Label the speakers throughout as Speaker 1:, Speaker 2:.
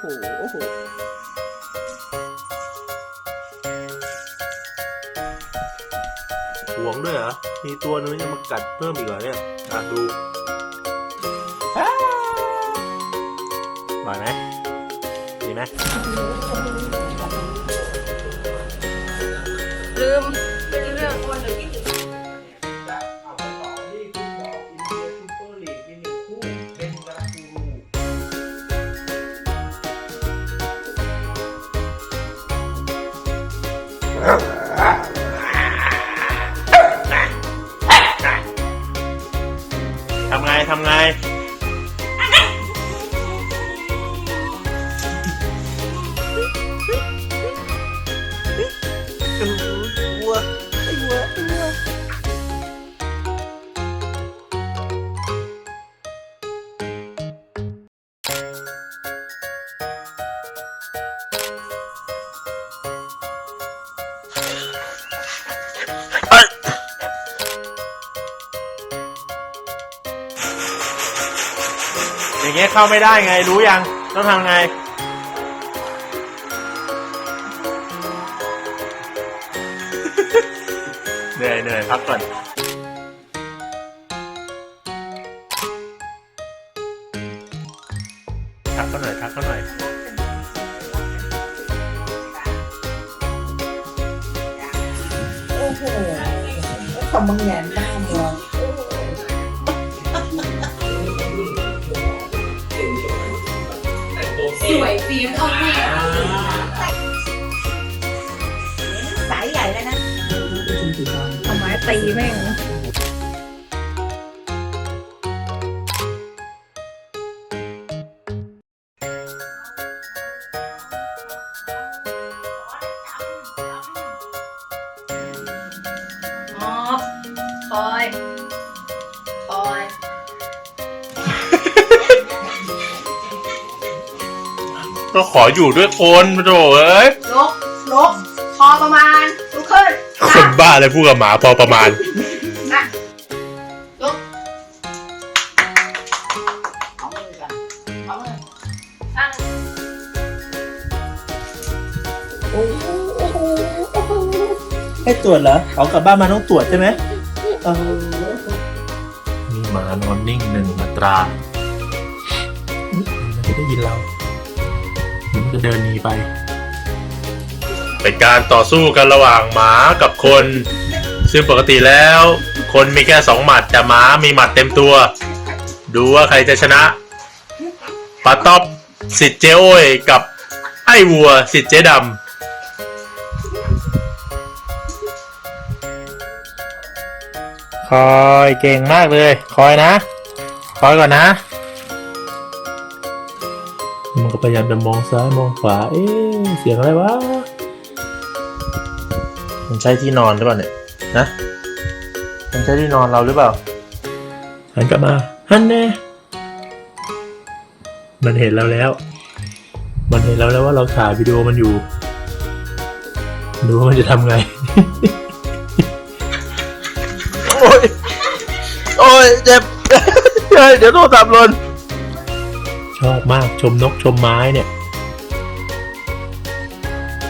Speaker 1: โอ้โห โอ้โห
Speaker 2: หวงด้วยเหรอ มีตัวนึงยังมากัดเพิ่มอีกเหรอเนี่ย อะดูบ่อยไหมดีไหม
Speaker 3: ลืมไม่ได้เรื่องคนหนึ่ง
Speaker 2: Huh? เงี้ยเข้าไม่ได้ไงรู้ยัง ต้องทำไง เหนื่อยเหนื่อยพักก่อนทักเขาหน่อยทักเขาหน่อย
Speaker 1: โอ้โหทำมังแงนบ้าเลย
Speaker 3: วยฟิล์มเอาแม่
Speaker 1: สายใหญ่แล้วนะทำไมตีแม่ง
Speaker 3: มอบคอย
Speaker 2: ก็ขออยู่ด้วยคนโถเอ้ย
Speaker 3: ลกลกพอประมาณลุกขึ้น
Speaker 2: คนบ้าเลยพูดกับหมาพอประมาณ
Speaker 3: นะลก
Speaker 1: เอามือกัน
Speaker 3: เอามือตั้ง
Speaker 1: โอ้โหโอ้โหโอ้โหให้ตรวจเหรอเอากลับบ้านมาต้องตรวจใช่ไหมเออ
Speaker 2: มีหมานอนนิ่งหนึ่งอัตรามันจะได้ยินเรามัน จะเดินหนีไปเป็นการต่อสู้กันระหว่างหมากับคน ซึ่งปกติแล้ว คนมีแค่สองหมัดแต่หมามีหมัดเต็มตัว ดูว่าใครจะชนะปาต๊อบสิทธิ์เจ้โอ้ยกับไอ้วัวสิทธิ์เจ๊ดำคอยเก่งมากเลย คอยนะ คอยก่อนนะ มันก็พยายามจะมองซ้ายมองขวา เอ๊ะเสียงอะไรวะ มันใช่ที่นอนหรือเปล่าเนี่ย นะ มันใช่ที่นอนเราหรือเปล่า หันกลับมาฮันแน่ มันเห็นเราแล้ว มันเห็นเราแล้วว่าเราถ่ายวิดีโอมันอยู่ ดูว่ามันจะทำไง โอ้ย โอ้ย เจ็บเฮ้ยเดี๋ยวโทรศัพท์หล่น ชอบมากชมนกชมไม้เนี่ย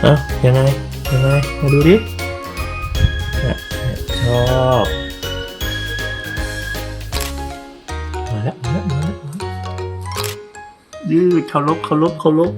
Speaker 2: เอ้ายังไงยังไงมาดูดิชอบมาแล้วมาแล้วมาแล้วยืดเคารพเคารพเคารพ